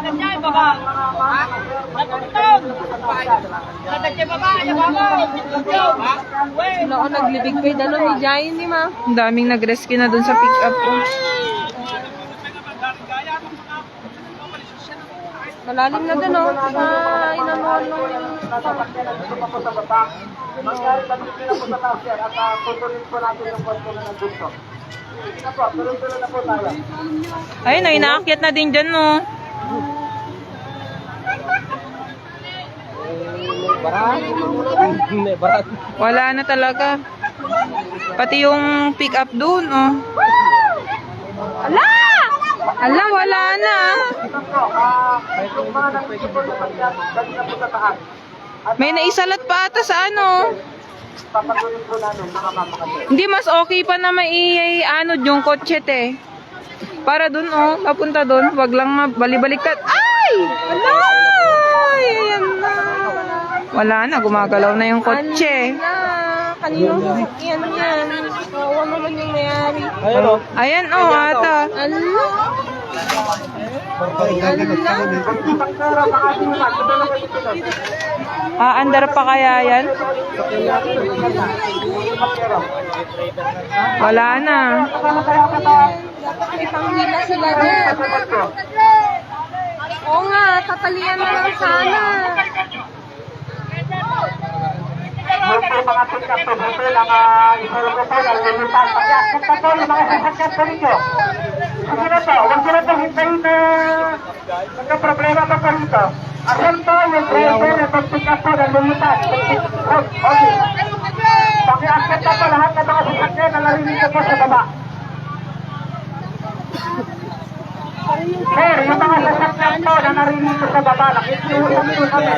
Dagat niya, baba. Natutong. Dagat niya, baba. Baba. Ako naglibig kay dalo ni Giant ni ma. Ang daming nag-rescue na dun sa pick-up ko. Malalim na din oh. Ah, inanuan nung... Mangyari po sa taas yan at uh, tutuloy po natin yung na po tayo. Ayun, ay naakyat na din dyan, no. Wala na talaga. Pati yung pick-up dun, oh. Ala! Ala, wala na. May naisalat pa ata sa ano. Hindi mas okay pa na mai ano yung kotse te. Para dun oh, papunta dun, wag lang mabali-baliktad. Ay! Wala! Ayan. Wala na, gumagalaw na yung kotse. Na, kanino sasakyan yan? Kawawa naman yung mayari. Ayun o. Ayan oh, ata. Ala! Makasino na. Ito na kayo ito. Aandar pa kaya yan? Wala na. Dapat may panghila sila dyan. Oo nga, tatalian na lang sana. Mga pick-up po, buto lang isulong ko po ng limitan. Pag-accept na po yung mga sasakyan po ninyo. Sige na po, huwag nyo na po hintayin na magka problema pa po rito. Asan po yung driver na pag-pick up po ng limitan? Okay. Pag-accept na po lahat po na narinig po sa baba, nakikiusap po kami.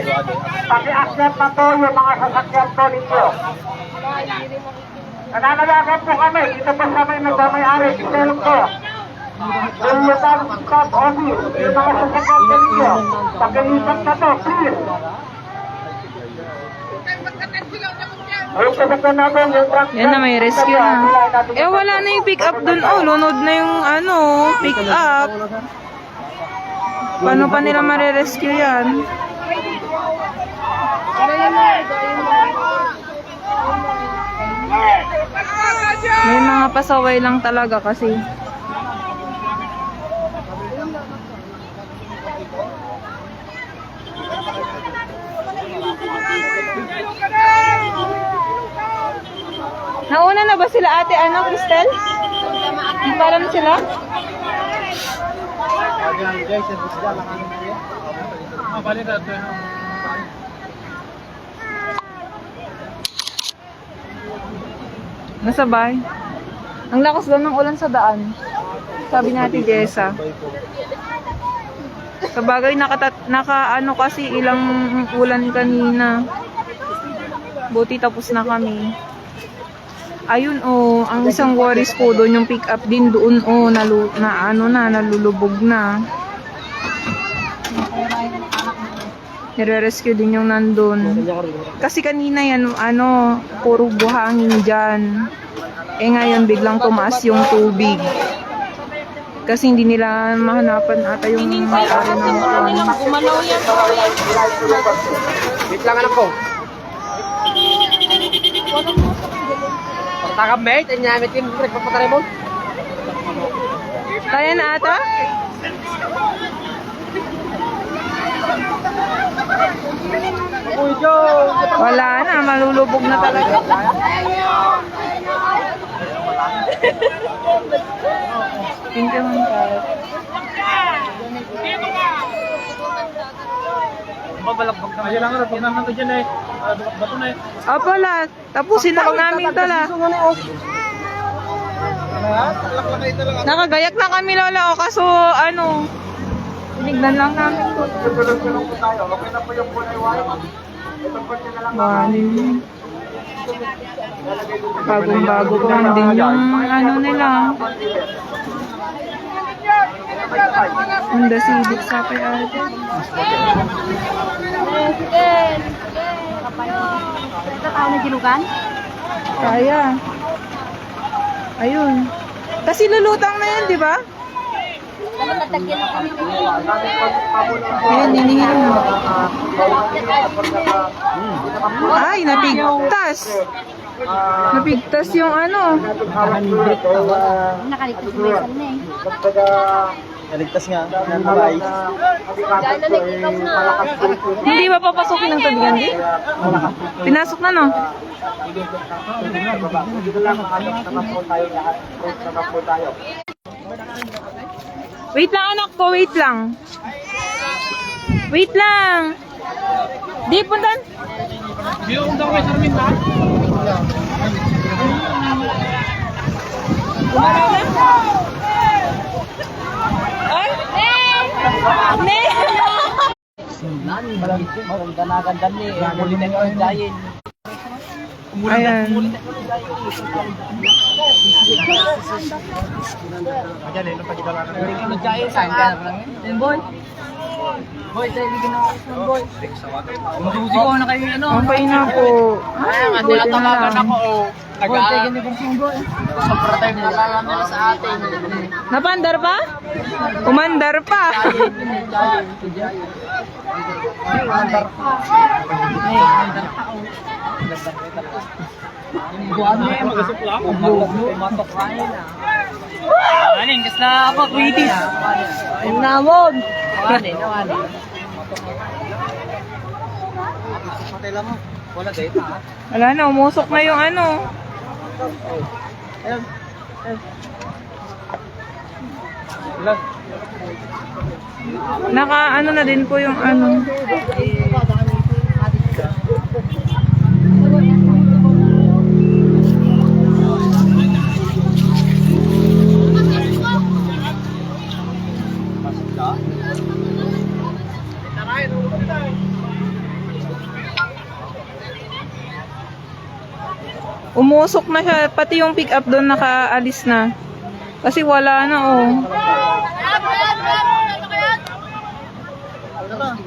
Paki-accept na po yung mga sasakyan po ninyo. Nananalagan po kami, dito po sa may nagmamayari, sinelong ko. Yung lugar stop office, yung mga sasakyan po ninyo. Paki-isap na to, please. Yan na, may rescue na. Eh, wala na yung pick-up dun. Oh, lunod na yung ano, pick-up. Paano pa nila marirescue yan? May mga pasaway lang talaga kasi. Nauna na ba sila ate ano, Cristel? Di pa alam sila? Nasa bahay. Ang lakas daw ng ulan sa daan. Sabi natin Jessa. Sa bagay, naka, naka ano kasi ilang ulan kanina. Buti tapos na kami. Ayun oh, ang isang worries ko doon yung pick up din doon oh nalu, na ano na nalulubog na. Nire-rescue din yung nandun. Kasi kanina yan, ano, puro buhangin dyan. Eh ngayon, biglang tumaas yung tubig. Kasi hindi nila mahanapan ata yung may-ari ng kwan. Gumalaw yan. Wait lang anak ko. Pagtakam mate, ang nyamit yung nagpapatari mo. Kaya na ata? Wala na, malulubog na talaga. Thank you, Ma'am Kat. Babalakbag na. Ayun lang, pag naman ko dyan eh. Bato na eh. Opo, lahat. Tapusin na namin ito la. Nakagayak na kami, Lola. O, kaso, ano, tinignan lang namin to. Tulog-tulog po tayo. Okay na po yung kulay white. Ito po siya na lang. Bali. Bagong-bago pa din yung ano nila. Honda Civic sa kay ate. Ito tao na gilugan? Kaya. Ayun. Kasi lulutang na yan, di ba? Ayan, ninihin mo. Ay, napigtas. Napigtas yung ano. Nakaligtas mo isa na eh. Naligtas nga. Nanabay. Hindi ba papasukin ng tabigan di? Pinasok na no? Wait lang anak ko, wait lang. Wait lang. Di, puntan. Ay! Ne! Maganda na ganda ni. Muli na yung dayin. Ayan. Boy. Tayo bigyan ako sa boy. Umususi ko na kayo ano. Okay na po. Ay, nga, Buti na tinatawagan lang. ako. oh. Boy, tayo ganyan kong boy. Sobra tayo nalalam nila sa atin. Napandar pa? Umandar pa. Anin, kas na ako, na mo. Wala data. Wala na, umusok na yung ano. Ayun. Naka ano na din po yung ano. Umusok na siya, pati yung pick up doon nakaalis na. Kasi wala na oh.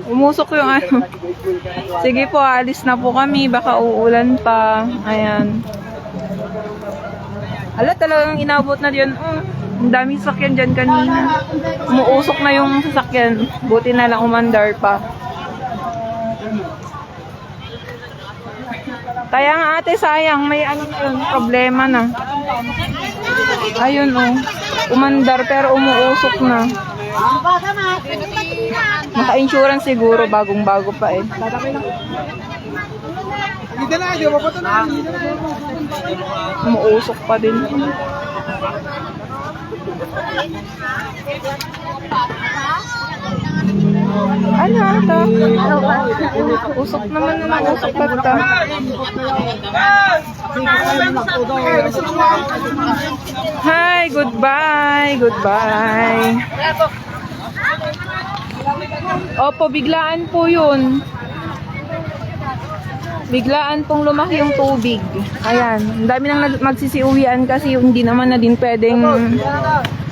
Umusok yung ano. Sige po, alis na po kami. Baka uulan pa. Ayan. Ala, talagang inabot na yun. Oh, ang daming sasakyan dyan kanina. Umuusok na yung sasakyan. Buti na lang umandar pa. Kaya nga ate, sayang. May ano na yun, problema na. Ayun oh. Umandar pero umuusok na. Naka-insurance siguro, bagong-bago pa eh. Umuusok pa din. Ano ata? Usok naman naman, usok pa ata. Hi, goodbye, goodbye. Opo, biglaan po yun. Biglaan pong lumaki yung tubig. Ayan, ang dami nang magsisiuwian kasi hindi naman na din pwedeng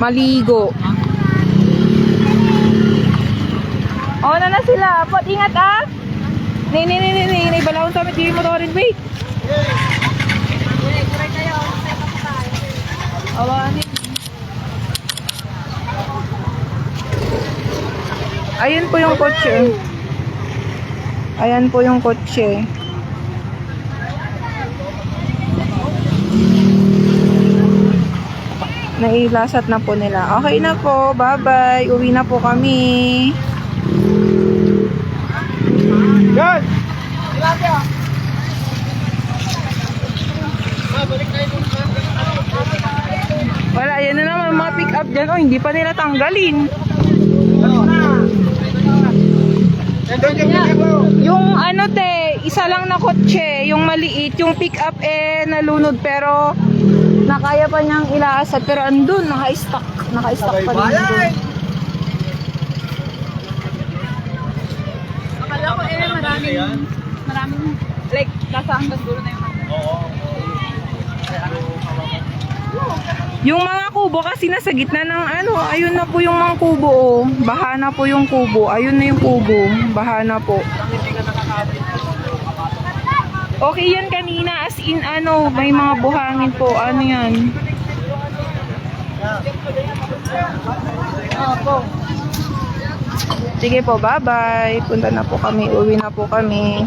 maligo. Oo na na sila. Pot, ingat ah. Nay, nay, nay, nay, nay, nay, balawon sa di motorin, wait. Awanin. Ayun po yung kotse. Ayan po yung kotse. Nailasat na po nila. Okay na po. Bye-bye. Uwi na po kami. Yan! Wala, yan na naman mga pick up dyan. Oh, hindi pa nila tanggalin. Yung ano te, isa lang na kotse, yung maliit, yung pick up eh nalunod. Pero nakaya pa niyang ilaasad. Pero andun, naka-stuck, naka-stuck pa din. Doon. Akala ko eh, maraming, maraming, like, nasa hanggang dulo na yung Yung mga kubo kasi nasa gitna ng ano, ayun na po yung mga kubo oh. Baha na po yung kubo, ayun na yung kubo, baha na po. Okay yan kanina as in ano, may mga buhangin po, ano yan. Sige po, bye-bye. Punta na po kami. Uwi na po kami.